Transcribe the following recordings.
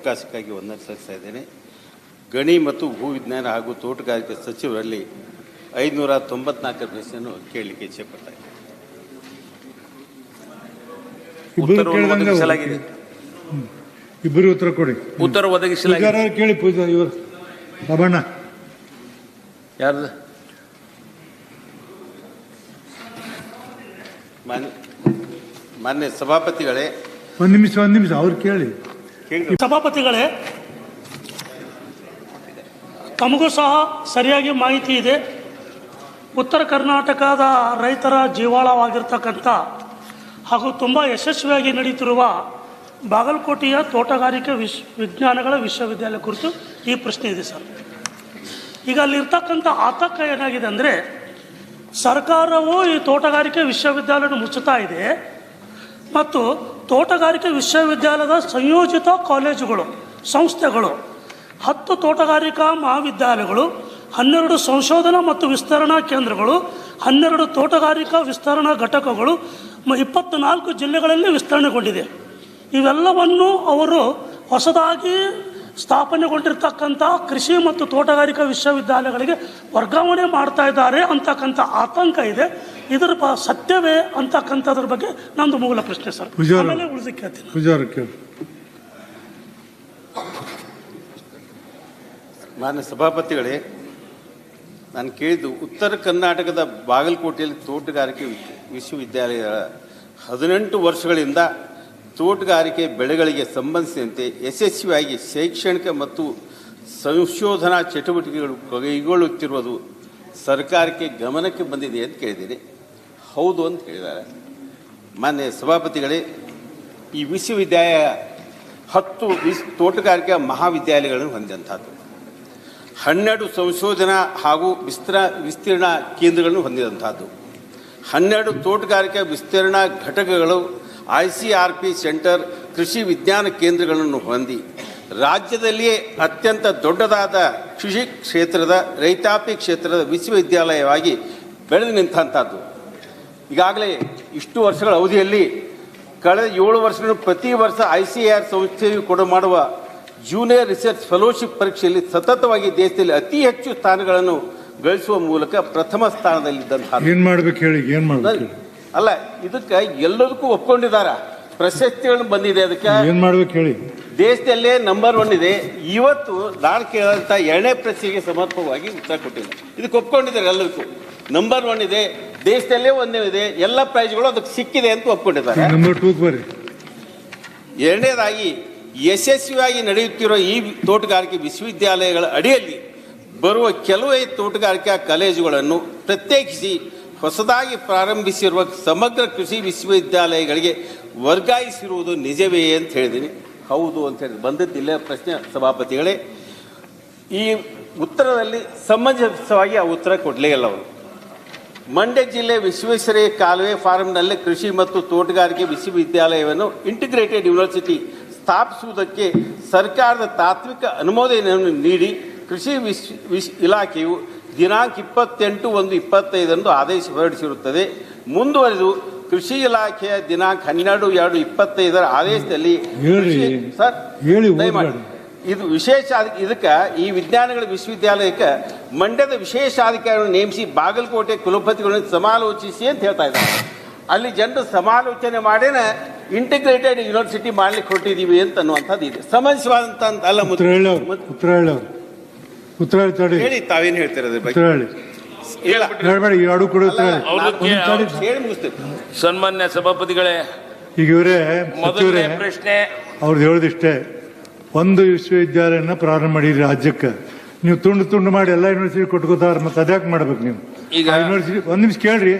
ಅವಕಾಶಕ್ಕಾಗಿ ವಂದನೆ ಸಲ್ಲಿಸ್ತಾ ಇದ್ದೇನೆ. ಗಣಿ ಮತ್ತು ಭೂ ವಿಜ್ಞಾನ ಹಾಗೂ ತೋಟಗಾರಿಕೆ ಸಚಿವರಲ್ಲಿ ಐದುನೂರ ತೊಂಬತ್ನಾಲ್ಕರ ಪ್ರಶ್ನೆಯನ್ನು ಕೇಳಲಿಕ್ಕೆ ಇಚ್ಛೆಪಡ್ತಾ ಇದ್ದೇನೆ. ಇಬ್ಬರು ಉತ್ತರವನ್ನು ಕೇಳ್ದಂಗೆ ಒದಗಿಸಲಾಗಿದೆ. ಇಬ್ಬರು ಉತ್ತರ ಕೊಡಿ. ಉತ್ತರ ಒದಗಿಸಲಾಗಿದೆ. ಕೇಳಿ ಪೂಜಾ ಇವರು? ಬಾಬಣ್ಣ ಯಾರ್ದು? ಮಾನ್ಯ ಸಭಾಪತಿಗಳೇ. ಒಂದು ನಿಮಿಷ ಒಂದು ನಿಮಿಷ ಅವ್ರು ಕೇಳಿ. ಸಭಾಪತಿಗಳೇ, ತಮಗೂ ಸಹ ಸರಿಯಾಗಿ ಮಾಹಿತಿ ಇದೆ. ಉತ್ತರ ಕರ್ನಾಟಕದ ರೈತರ ಜೀವಾಳವಾಗಿರ್ತಕ್ಕಂಥ ಹಾಗೂ ತುಂಬ ಯಶಸ್ವಿಯಾಗಿ ನಡೀತಿರುವ ಬಾಗಲಕೋಟೆಯ ತೋಟಗಾರಿಕೆ ವಿಶ್, ವಿಜ್ಞಾನಗಳ ವಿಶ್ವವಿದ್ಯಾಲಯ ಕುರಿತು ಈ ಪ್ರಶ್ನೆ ಇದೆ ಸರ್. ಈಗ ಅಲ್ಲಿರ್ತಕ್ಕಂಥ ಆತಂಕ ಏನಾಗಿದೆ ಅಂದರೆ, ಸರ್ಕಾರವು ಈ ತೋಟಗಾರಿಕೆ ವಿಶ್ವವಿದ್ಯಾಲಯವನ್ನು ಮುಚ್ಚುತ್ತಾ ಇದೆ ಮತ್ತು ತೋಟಗಾರಿಕೆ ವಿಶ್ವವಿದ್ಯಾಲಯದ ಸಂಯೋಜಿತ ಕಾಲೇಜುಗಳು, ಸಂಸ್ಥೆಗಳು, ಹತ್ತು ತೋಟಗಾರಿಕಾ ಮಹಾವಿದ್ಯಾಲಯಗಳು, ಹನ್ನೆರಡು ಸಂಶೋಧನಾ ಮತ್ತು ವಿಸ್ತರಣಾ ಕೇಂದ್ರಗಳು, ಹನ್ನೆರಡು ತೋಟಗಾರಿಕಾ ವಿಸ್ತರಣಾ ಘಟಕಗಳು ಇಪ್ಪತ್ನಾಲ್ಕು ಜಿಲ್ಲೆಗಳಲ್ಲಿ ವಿಸ್ತರಣೆಗೊಂಡಿದೆ. ಇವೆಲ್ಲವನ್ನು ಅವರು ಹೊಸದಾಗಿ ಸ್ಥಾಪನೆಗೊಂಡಿರ್ತಕ್ಕಂಥ ಕೃಷಿ ಮತ್ತು ತೋಟಗಾರಿಕಾ ವಿಶ್ವವಿದ್ಯಾಲಯಗಳಿಗೆ ವರ್ಗಾವಣೆ ಮಾಡ್ತಾ ಇದ್ದಾರೆ ಅಂತಕ್ಕಂಥ ಆತಂಕ ಇದೆ. ಇದರ ಬ ಸತ್ಯವೇ ಅಂತಕ್ಕಂಥದ್ರ ಬಗ್ಗೆ ನಂದು ಮೂಲ ಪ್ರಶ್ನೆ ಸರ್. ಆಮೇಲೆ ಉಳಿದಕ್ಕೆ ಹೇಳ್ತೀನಿ ಪೂಜಾರ ಕೇಳಿ. ಮಾನ್ಯ ಸಭಾಪತಿಗಳೇ ನಾನು ಕೇಳಿದ್ದು ಉತ್ತರ ಕರ್ನಾಟಕದ ಬಾಗಲಕೋಟೆಯಲ್ಲಿ ತೋಟಗಾರಿಕೆ ವಿಶ್ವವಿದ್ಯಾಲಯ ಹದಿನೆಂಟು ವರ್ಷಗಳಿಂದ ತೋಟಗಾರಿಕೆ ಬೆಳೆಗಳಿಗೆ ಸಂಬಂಧಿಸಿದಂತೆ ಯಶಸ್ವಿಯಾಗಿ ಶೈಕ್ಷಣಿಕ ಮತ್ತು ಸಂಶೋಧನಾ ಚಟುವಟಿಕೆಗಳು ಕೈಗೊಳ್ಳುತ್ತಿರುವುದು ಸರ್ಕಾರಕ್ಕೆ ಗಮನಕ್ಕೆ ಬಂದಿದೆ ಅಂತ ಕೇಳಿದ್ದೀನಿ. ಹೌದು ಅಂತ ಹೇಳಿದ್ದಾರೆ. ಮಾನ್ಯ ಸಭಾಪತಿಗಳೇ, ಈ ವಿಶ್ವವಿದ್ಯಾಲಯ ಹತ್ತು ವಿಸ್ ತೋಟಗಾರಿಕಾ ಮಹಾವಿದ್ಯಾಲಯಗಳನ್ನು ಹೊಂದಿದಂಥದ್ದು. ಹನ್ನೆರಡು ಸಂಶೋಧನಾ ಹಾಗೂ ವಿಸ್ತರ, ವಿಸ್ತೀರ್ಣ ಕೇಂದ್ರಗಳನ್ನು ಹೊಂದಿದಂಥದ್ದು. ಹನ್ನೆರಡು ತೋಟಗಾರಿಕಾ ವಿಸ್ತೀರ್ಣ ಘಟಕಗಳು I C R P centre ಕೃಷಿ ವಿಜ್ಞಾನ ಕೇಂದ್ರಗಳನ್ನು ಹೊಂದಿ, ರಾಜ್ಯದಲ್ಲಿಯೇ ಅತ್ಯಂತ ದೊಡ್ಡದಾದ ಕೃಷಿ ಕ್ಷೇತ್ರದ, ರೈತಾಪಿ ಕ್ಷೇತ್ರದ ವಿಶ್ವವಿದ್ಯಾಲಯವಾಗಿ ಬೆಳೆದು ನಿಂತಂಥದ್ದು. ಈಗಾಗಲೇ ಇಷ್ಟು ವರ್ಷಗಳ ಅವಧಿಯಲ್ಲಿ ಕಳೆದ ಏಳು ವರ್ಷಗಳು ಪ್ರತಿ ವರ್ಷ ಐ ಸಿ ಆರ್ ಸಂಸ್ಥೆಯು ಕೊಡ ಮಾಡುವ ಜೂನಿಯರ್ ರಿಸರ್ಚ್ ಫೆಲೋಶಿಪ್ ಪರೀಕ್ಷೆಯಲ್ಲಿ ಸತತವಾಗಿ ದೇಶದಲ್ಲಿ ಅತಿ ಹೆಚ್ಚು ಸ್ಥಾನಗಳನ್ನು ಗಳಿಸುವ ಮೂಲಕ ಪ್ರಥಮ ಸ್ಥಾನದಲ್ಲಿದ್ದಂತಹ ಏನ್ ಮಾಡ್ಬೇಕು ಹೇಳಿ ಏನ್ ಮಾಡ್ಬೇಕು? ಅಲ್ಲ ಇದಕ್ಕೆ ಎಲ್ಲದಕ್ಕೂ ಒಪ್ಕೊಂಡಿದಾರ ಪ್ರಶಸ್ತಿಗಳನ್ನು ಬಂದಿದೆ ಅದಕ್ಕೆ. ಏನ್ ಮಾಡ್ಬೇಕು ಹೇಳಿ? ದೇಶದಲ್ಲೇ ನಂಬರ್ ಒನ್ ಇದೆ. ಇವತ್ತು ನಾನು ಕೇಳಂತ ಎರಡನೇ ಪ್ರಶ್ನೆಗೆ ಸಮರ್ಪಕವಾಗಿ ಉತ್ತರ ಕೊಟ್ಟಿಲ್ಲ ಇದಕ್ಕೆ ಒಪ್ಕೊಂಡಿದ್ದಾರೆ ಎಲ್ಲದಕ್ಕೂ. ನಂಬರ್ ಒನ್ ಇದೆ ದೇಶದಲ್ಲೇ ಒಂದೇ ಇದೆ ಎಲ್ಲ ಪ್ರೈಸ್ಗಳು ಅದಕ್ಕೆ ಸಿಕ್ಕಿದೆ ಅಂತ ಒಪ್ಕೊಂಡಿದ್ದಾರೆ. ಎರಡನೇದಾಗಿ ಯಶಸ್ವಿಯಾಗಿ ನಡೆಯುತ್ತಿರುವ ಈ ತೋಟಗಾರಿಕೆ ವಿಶ್ವವಿದ್ಯಾಲಯಗಳ ಅಡಿಯಲ್ಲಿ ಬರುವ ಕೆಲವೇ ತೋಟಗಾರಿಕಾ ಕಾಲೇಜುಗಳನ್ನು ಪ್ರತ್ಯೇಕಿಸಿ ಹೊಸದಾಗಿ ಪ್ರಾರಂಭಿಸಿರುವ ಸಮಗ್ರ ಕೃಷಿ ವಿಶ್ವವಿದ್ಯಾಲಯಗಳಿಗೆ ವರ್ಗಾಯಿಸಿರುವುದು ನಿಜವೇ ಅಂತ ಹೇಳಿದ್ದೀನಿ. ಹೌದು ಅಂತ ಹೇಳಿ ಬಂದದ್ದಿಲ್ಲ ಪ್ರಶ್ನೆ ಸಭಾಪತಿಗಳೇ. ಈ ಉತ್ತರದಲ್ಲಿ ಸಮಂಜಸವಾಗಿ ಆ ಉತ್ತರ ಕೊಡಲೇ ಇಲ್ಲ ಅವರು. ಮಂಡ್ಯ ಜಿಲ್ಲೆ ವಿಶ್ವೇಶ್ವರಯ್ಯ ಕಾಲುವೆ ಫಾರಂನಲ್ಲಿ ಕೃಷಿ ಮತ್ತು ತೋಟಗಾರಿಕೆ ವಿಶ್ವವಿದ್ಯಾಲಯವನ್ನು ಇಂಟಿಗ್ರೇಟೆಡ್ ಯೂನಿವರ್ಸಿಟಿ ಸ್ಥಾಪಿಸುವುದಕ್ಕೆ ಸರ್ಕಾರದ ತಾತ್ವಿಕ ಅನುಮೋದನೆಯನ್ನು ನೀಡಿ ಕೃಷಿ ವಿಶ್ ವಿಶ್ ಇಲಾಖೆಯು ದಿನಾಂಕ ಇಪ್ಪತ್ತೆಂಟು ಒಂದು ಇಪ್ಪತ್ತೈದರಂದು ಆದೇಶ ಹೊರಡಿಸಿರುತ್ತದೆ ಮುಂದುವರೆದು ಕೃಷಿ ಇಲಾಖೆಯ ದಿನಾಂಕ ಹನ್ನೆರಡು ಎರಡು ಇಪ್ಪತ್ತೈದರ ಆದೇಶದಲ್ಲಿ. ಸರ್ ಹೇಳಿ, ದಯಮಾಡಿ. ಇದು ವಿಶೇಷ ಇದಕ್ಕೆ ಈ ವಿಜ್ಞಾನಗಳ ವಿಶ್ವವಿದ್ಯಾಲಯಕ್ಕೆ ಮಂಡ್ಯದ ವಿಶೇಷ ಅಧಿಕಾರಿಗಳನ್ನು ನೇಮಿಸಿ ಬಾಗಲಕೋಟೆ ಕುಲಪತಿಗಳನ್ನು ಸಮಾಲೋಚಿಸಿ ಅಂತ ಹೇಳ್ತಾ ಇದ್ದಾರೆ. ಅಲ್ಲಿ ಜನರು ಸಮಾಲೋಚನೆ ಮಾಡೇನೆ ಇಂಟಿಗ್ರೇಟೆಡ್ ಯೂನಿವರ್ಸಿಟಿ ಮಾಡ್ಲಿಕ್ಕೆ ಹೊರಟಿದ್ದೀವಿ ಅಂತ ಅನ್ನುವಂಥದ್ದು ಇದೆ. ಸಮಂಜಸವಾದಂತ ಅಂತ ಅಲ್ಲ ಉತ್ತರ ಹೇಳಿ ತಾವೇನು ಹೇಳ್ತಿರೋದ್ರ ಬಗ್ಗೆ? ಉತ್ತರ ಹೇಳಿ. ಹೇಳ ಹೇಳ್ಬೇಡಿ ಈ ಕೂಡ ಉತ್ತರ ಹೇಳಿ. ಅವ್ರಕ್ಕೆ ಒಂದ್ ತಡಿ. ಹೇಳಿ ಮುಗಿಸ್ತೇವೆ ಸನ್ಮಾನ್ಯ ಸಭಾಪತಿಗಳೇ ಈಗ ಇವರೇ ಪ್ರಶ್ನೆ. ಅವ್ರದ್ದು ಹೇಳೋದಿಷ್ಟೇ. ಒಂದು ವಿಶ್ವವಿದ್ಯಾಲಯನ ಪ್ರಾರಂಭ ಮಾಡಿರಿ ರಾಜ್ಯಕ್ಕೆ. ನೀವು ತುಂಡು ತುಂಡು ಮಾಡಿ ಎಲ್ಲ ಯೂನಿವರ್ಸಿಟಿ ಕೊಟ್ಕೋತಾರ ಮತ್ತೆ ಅದ್ಯಾಕೆ ಮಾಡ್ಬೇಕು ನೀವು? ಈಗ ಯೂನಿವರ್ಸಿಟಿ ಒಂದ್ ನಿಮಿಷ ಕೇಳ್ರಿ.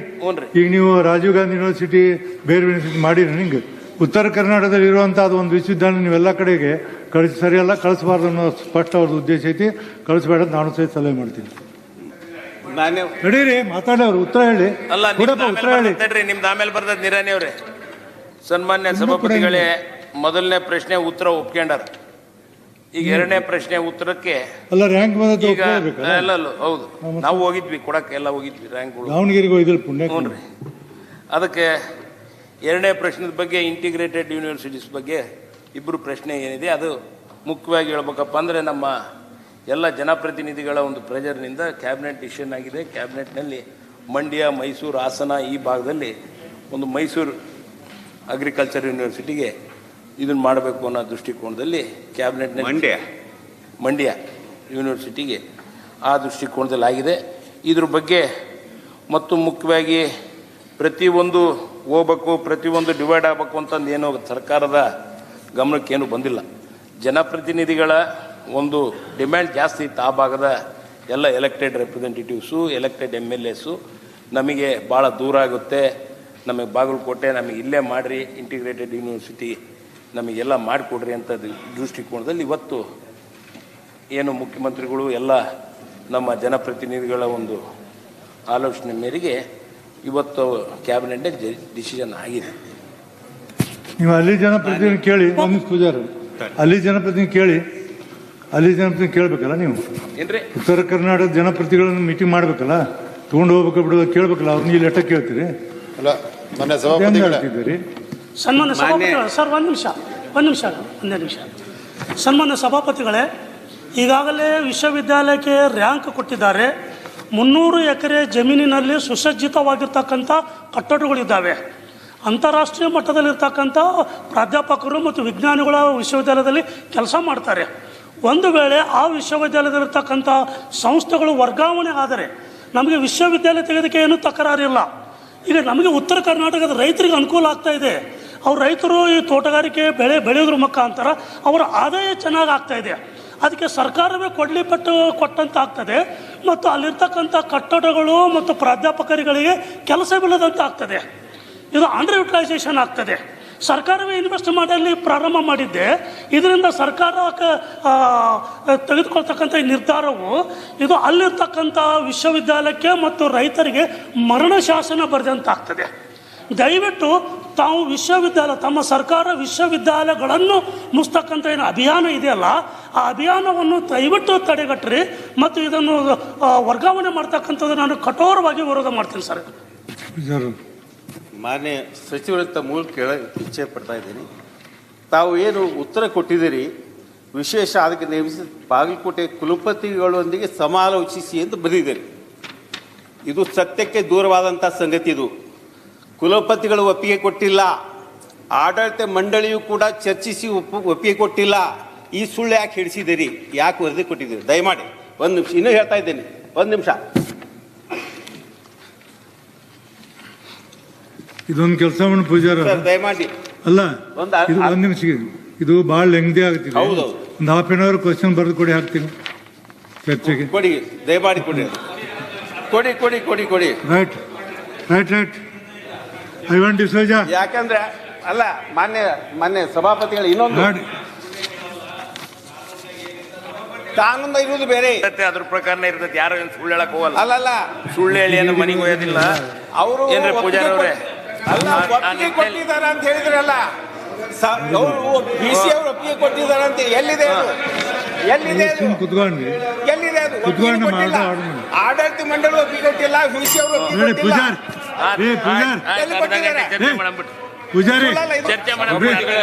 ಈಗ ನೀವು ರಾಜೀವ್ ಗಾಂಧಿ ಯೂನಿವರ್ಸಿಟಿ ಬೇರೆ ಯೂನಿವರ್ಸಿಟಿ ಮಾಡಿರಿ ನಿಂಗೆ? ಉತ್ತರ ಕರ್ನಾಟಕದಲ್ಲಿ ಇರುವಂತ ಅದು ಒಂದು ವಿಶ್ವವಿದ್ಯಾಲಯ ನೀವೆಲ್ಲ ಕಡೆಗೆ ಕಳಿಸಿ ಸರಿಯಲ್ಲ ಕಳಿಸಬಾರ್ದು ಅನ್ನೋ ಸ್ಪಷ್ಟ ಅವ್ರದ್ದು ಉದ್ದೇಶ ಐತಿ. ಕಳಿಸಬೇಡ ನಾನು ಸಹಿತ ಸಲಹೆ ಮಾಡ್ತೀನಿ. ನಡೀರಿ ಮಾತಾಡೋರು ಉತ್ತರ ಹೇಳಿ. ಉತ್ತರ ಹೇಳಿ. ನಿಮ್ದು ಆಮೇಲೆ ಬರ್ತದೆ ನಿರಾನಿ ಅವರೇ. ಸನ್ಮಾನ್ಯ ಸಭಾಪತಿಗಳೇ ಮೊದಲನೇ ಪ್ರಶ್ನೆ ಉತ್ತರ ಒಪ್ಕೊಂಡಾರ. ಈಗ ಎರಡನೇ ಪ್ರಶ್ನೆ ಉತ್ತರಕ್ಕೆ ಅಲ್ಲ ರ್ಯಾಂಕ್ ಬಂದದ್ದು ಈಗ ಅಲ್ಲ ಎಲ್ಲ ಅಲ್ಲ, ಹೌದು. ನಾವು ಹೋಗಿದ್ವಿ ಕೊಡಕ್ಕೆ ಎಲ್ಲ ಹೋಗಿದ್ವಿ ರ್ಯಾಂಕ್ಗಳು ದಾವಣಗೆರೆಗೆ ಹೋಗಿದ್ರು ಪುಣ್ಯ ಹ್ಞೂ ರೀ. ಅದಕ್ಕೆ ಎರಡನೇ ಪ್ರಶ್ನದ ಬಗ್ಗೆ ಇಂಟಿಗ್ರೇಟೆಡ್ ಯೂನಿವರ್ಸಿಟೀಸ್ ಬಗ್ಗೆ ಇಬ್ಬರು ಪ್ರಶ್ನೆ ಏನಿದೆ ಅದು ಮುಖ್ಯವಾಗಿ ಹೇಳ್ಬೇಕಪ್ಪ ಅಂದರೆ ನಮ್ಮ ಎಲ್ಲ ಜನಪ್ರತಿನಿಧಿಗಳ ಒಂದು ಪ್ರೆಜರ್ನಿಂದ ಕ್ಯಾಬಿನೆಟ್ ಡಿಸಿಷನ್ ಆಗಿದೆ. ಕ್ಯಾಬಿನೆಟ್ನಲ್ಲಿ ಮಂಡ್ಯ ಮೈಸೂರು ಹಾಸನ ಈ ಭಾಗದಲ್ಲಿ ಒಂದು ಮೈಸೂರು ಅಗ್ರಿಕಲ್ಚರ್ ಯೂನಿವರ್ಸಿಟಿಗೆ ಇದನ್ನು ಮಾಡಬೇಕು ಅನ್ನೋ ದೃಷ್ಟಿಕೋನದಲ್ಲಿ ಕ್ಯಾಬಿನೆಟ್ನ ಮಂಡ್ಯ. ಮಂಡ್ಯ ಯೂನಿವರ್ಸಿಟಿಗೆ ಆ ದೃಷ್ಟಿಕೋನದಲ್ಲಿ ಆಗಿದೆ. ಇದ್ರ ಬಗ್ಗೆ ಮತ್ತು ಮುಖ್ಯವಾಗಿ ಪ್ರತಿಯೊಂದು ಹೋಗ್ಬೇಕು ಪ್ರತಿಯೊಂದು ಡಿವೈಡ್ ಆಗಬೇಕು ಅಂತಂದು ಏನು ಸರ್ಕಾರದ ಗಮನಕ್ಕೇನು ಬಂದಿಲ್ಲ. ಜನಪ್ರತಿನಿಧಿಗಳ ಒಂದು ಡಿಮ್ಯಾಂಡ್ ಜಾಸ್ತಿ ಇತ್ತು ಆ ಭಾಗದ ಎಲ್ಲ elected representatives elected M L S. ನಮಗೆ ಭಾಳ ದೂರ ಆಗುತ್ತೆ. ನಮಗೆ ಬಾಗಲಕೋಟೆ ನಮಗೆ ಇಲ್ಲೇ ಮಾಡಿರಿ ಇಂಟಿಗ್ರೇಟೆಡ್ ಯೂನಿವರ್ಸಿಟಿ ನಮಗೆಲ್ಲ ಮಾಡಿಕೊಡ್ರಿ ಅಂತ ದೃಷ್ಟಿಕೋನದಲ್ಲಿ ಇವತ್ತು ಏನು ಮುಖ್ಯಮಂತ್ರಿಗಳು ಎಲ್ಲ ನಮ್ಮ ಜನಪ್ರತಿನಿಧಿಗಳ ಒಂದು ಆಲೋಚನೆ ಮೇರೆಗೆ ಇವತ್ತು ಕ್ಯಾಬಿನೆಟ್ ಡಿಸಿಷನ್ ಆಗಿದೆ. ನೀವು ಅಲ್ಲಿ ಜನಪ್ರತಿನಿಧಿ ಕೇಳಿ ಪೂಜಾರಿ. ಅಲ್ಲಿ ಜನಪ್ರತಿನಿಧಿ ಕೇಳಿ ಅಲ್ಲಿ ಜನಪ್ರತಿನಿಧಿ ಕೇಳಬೇಕಲ್ಲ ನೀವು? ಏನ್ರಿ? ಉತ್ತರ ಕರ್ನಾಟಕದ ಜನಪ್ರತಿಗಳನ್ನು ಮೀಟಿಂಗ್ ಮಾಡಬೇಕಲ್ಲ? ತೊಗೊಂಡು ಹೋಗ್ಬೇಕು ಬಿಡೋದು ಕೇಳಬೇಕಲ್ಲ ಅವ್ರನ್ನ ಈ ಲೆಕ್ಕ ಕೇಳ್ತೀರಿ. ಅಲ್ಲ ಮೊನ್ನೆ ಸಭಾಪತಿಗಳೇ. ಸನ್ಮಾನ್ಯ ಸಭಾಪತಿಗಳು ಸರ್ ಒಂದು ನಿಮಿಷ ಒಂದು ನಿಮಿಷ ಒಂದೇ ನಿಮಿಷ. ಸನ್ಮಾನ್ಯ ಸಭಾಪತಿಗಳೇ ಈಗಾಗಲೇ ವಿಶ್ವವಿದ್ಯಾಲಯಕ್ಕೆ ರ್ಯಾಂಕ್ ಕೊಟ್ಟಿದ್ದಾರೆ. ಮುನ್ನೂರು ಎಕರೆ ಜಮೀನಿನಲ್ಲಿ ಸುಸಜ್ಜಿತವಾಗಿರ್ತಕ್ಕಂಥ ಕಟ್ಟಡಗಳಿದ್ದಾವೆ. ಅಂತಾರಾಷ್ಟ್ರೀಯ ಮಟ್ಟದಲ್ಲಿರ್ತಕ್ಕಂಥ ಪ್ರಾಧ್ಯಾಪಕರು ಮತ್ತು ವಿಜ್ಞಾನಿಗಳ ವಿಶ್ವವಿದ್ಯಾಲಯದಲ್ಲಿ ಕೆಲಸ ಮಾಡ್ತಾರೆ. ಒಂದು ವೇಳೆ ಆ ವಿಶ್ವವಿದ್ಯಾಲಯದಲ್ಲಿರ್ತಕ್ಕಂಥ ಸಂಸ್ಥೆಗಳು ವರ್ಗಾವಣೆ ಆದರೆ ನಮಗೆ ವಿಶ್ವವಿದ್ಯಾಲಯ ತೆಗೆದಕ್ಕೆ ಏನೂ ತಕರಾರಿಲ್ಲ. ಈಗ ನಮಗೆ ಉತ್ತರ ಕರ್ನಾಟಕದ ರೈತರಿಗೆ ಅನುಕೂಲ ಆಗ್ತಾ ಇದೆ. ಅವ್ರ ರೈತರು ಈ ತೋಟಗಾರಿಕೆ ಬೆಳೆ ಬೆಳೆಯೋದ್ರ ಮುಖಾಂತರ ಅವರ ಆದಾಯ ಚೆನ್ನಾಗಿ ಆಗ್ತಾ ಇದೆ. ಅದಕ್ಕೆ ಸರ್ಕಾರವೇ ಕೊಡಲಿ ಪಟ್ಟು ಕೊಟ್ಟಂತ ಆಗ್ತದೆ. ಮತ್ತು ಅಲ್ಲಿರ್ತಕ್ಕಂಥ ಕಟ್ಟಡಗಳು ಮತ್ತು ಪ್ರಾಧ್ಯಾಪಕರುಗಳಿಗೆ ಕೆಲಸವಿಲ್ಲದಂತ ಆಗ್ತದೆ. ಇದು ಅಂಡರ್ ಯುಟಿಲೈಸೇಷನ್ ಆಗ್ತದೆ. ಸರ್ಕಾರವೇ ಇನ್ವೆಸ್ಟ್ ಮಾಡಲಿ ಪ್ರಾರಂಭ ಮಾಡಿದ್ದೆ. ಇದರಿಂದ ಸರ್ಕಾರ ತೆಗೆದುಕೊಳ್ತಕ್ಕಂಥ ನಿರ್ಧಾರವು ಇದು ಅಲ್ಲಿರ್ತಕ್ಕಂಥ ವಿಶ್ವವಿದ್ಯಾಲಯಕ್ಕೆ ಮತ್ತು ರೈತರಿಗೆ ಮರಣ ಶಾಸನ ಬರೆದಂತಾಗ್ತದೆ ದಯವಿಟ್ಟು ತಾವು ವಿಶ್ವವಿದ್ಯಾಲಯ, ತಮ್ಮ ಸರ್ಕಾರ ವಿಶ್ವವಿದ್ಯಾಲಯಗಳನ್ನು ಮುಸ್ತಕ್ಕಂಥ ಏನು ಅಭಿಯಾನ ಇದೆಯಲ್ಲ, ಆ ಅಭಿಯಾನವನ್ನು ದಯವಿಟ್ಟು ತಡೆಗಟ್ಟಿರಿ ಮತ್ತು ಇದನ್ನು ವರ್ಗಾವಣೆ ಮಾಡ್ತಕ್ಕಂಥದ್ದು ನಾನು ಕಠೋರವಾಗಿ ವಿರೋಧ ಮಾಡ್ತೀನಿ ಸರ್. ಮಾನ್ಯ ಸಚಿವರಂತ ಮೂಲ ಕೇಳ, ಇಚ್ಛೆ ಪಡ್ತಾ ಇದ್ದೀನಿ. ತಾವು ಏನು ಉತ್ತರ ಕೊಟ್ಟಿದ್ದೀರಿ, ವಿಶೇಷ ಅದಕ್ಕೆ ನೇಮಿಸಿ ಬಾಗಲಕೋಟೆ ಕುಲಪತಿಗಳೊಂದಿಗೆ ಸಮಾಲೋಚಿಸಿ ಎಂದು ಬರೆದಿದ್ದೀರಿ. ಇದು ಸತ್ಯಕ್ಕೆ ದೂರವಾದಂಥ ಸಂಗತಿ ಇದು. ಕುಲಪತಿಗಳು ಒಪ್ಪಿಗೆ ಕೊಟ್ಟಿಲ್ಲ. ಆಡಳಿತ ಮಂಡಳಿಯು ಕೂಡ ಚರ್ಚಿಸಿ ಒಪ್ಪು ಒಪ್ಪಿಗೆ ಕೊಟ್ಟಿಲ್ಲ. ಈ ಸುಳ್ಳು ಯಾಕೆ ಹಿಡಿಸಿದಿರಿ? ಯಾಕೆ ವರದಿ ಕೊಟ್ಟಿದ್ದೀರಿ? ದಯಮಾಡಿ ಒಂದು ನಿಮಿಷ ಇನ್ನೂ ಹೇಳ್ತಾ ಇದ್ದೇನೆ. ಒಂದು ನಿಮಿಷ. ಇದೊಂದು ಕೆಲಸ ಮಾಡಿ ಪೂಜಾರ ದಯಮಾಡಿ. ಅಲ್ಲ ಇದು ಒಂದು ನಿಮಿಷ ಇದು ಭಾಳ ಲೆಂಗ್ದಿ ಆಗ್ತಿದೆ. ಹೌದು ಒಂದು ಹಾಫ್ ಆನ್ ಅವರ್ ಕ್ವಶನ್ ಬರೆದು ಕೊಡಿ ಹಾಕ್ತೀನಿ. ಚರ್ಚೆಗೆ. ಕೊಡಿ ದಯಮಾಡಿ ಕೊಡಿ. ಕೊಡಿ ಕೊಡಿ ಕೊಡಿ ಕೊಡಿ. ರೈಟ್ ರೈಟ್ ರೈಟ್ ಯಾಕಂದ್ರೆ ಅಲ್ಲ ಮಾನ್ಯ ಮಾನ್ಯ ಸಭಾಪತಿಗಳು ಇನ್ನೊಂದು. ಕಾನೂನು ಇರುವುದು ಬೇರೆ. ಇರ್ತೈತೆ, ಅದ್ರ ಪ್ರಕಾರನೇ ಇರ್ತೈತೆ. ಯಾರು ಏನು ಸುಳ್ಳು ಹೇಳಕ್ ಹೋಗಲ್ಲ. ಅಲ್ಲಲ್ಲ ಸುಳ್ಳು ಹೇಳಿ ಏನು ಮನೆಗೆ ಒಯ್ಯೋದಿಲ್ಲ ಅವರು ಏನ್ರಿ ಪೂಜಾರಿ ಅವರೇ? ಅಲ್ಲ ಒಪ್ಪಿಗೆ ಕೊಟ್ಟಿದ್ದಾರೆ ಅಂತ ಹೇಳಿದ್ರಲ್ಲ ಅವರು ಬಿ ಸಿ ಅವರು ಒಪ್ಪಿಗೆ ಕೊಟ್ಟಿದ್ದಾರೆ ಅಂತ ಎಲ್ಲಿದೆ ಅದು? ಎಲ್ಲಿದೆ ಅದು? ಎಲ್ಲಿದೆ ಅದು. ಆಡಳಿತ ಮಂಡಳಿ ಒಪ್ಪಿಗೆ ಕೊಟ್ಟಿಲ್ಲ ಬಿ ಸಿ ಅವರು ಒಪ್ಪಿಗೆ ಕೊಟ್ಟಿಲ್ಲ. ಪೂಜಾರ್. ಪೂಜಾರ್. ಚರ್ಚೆ ಏ.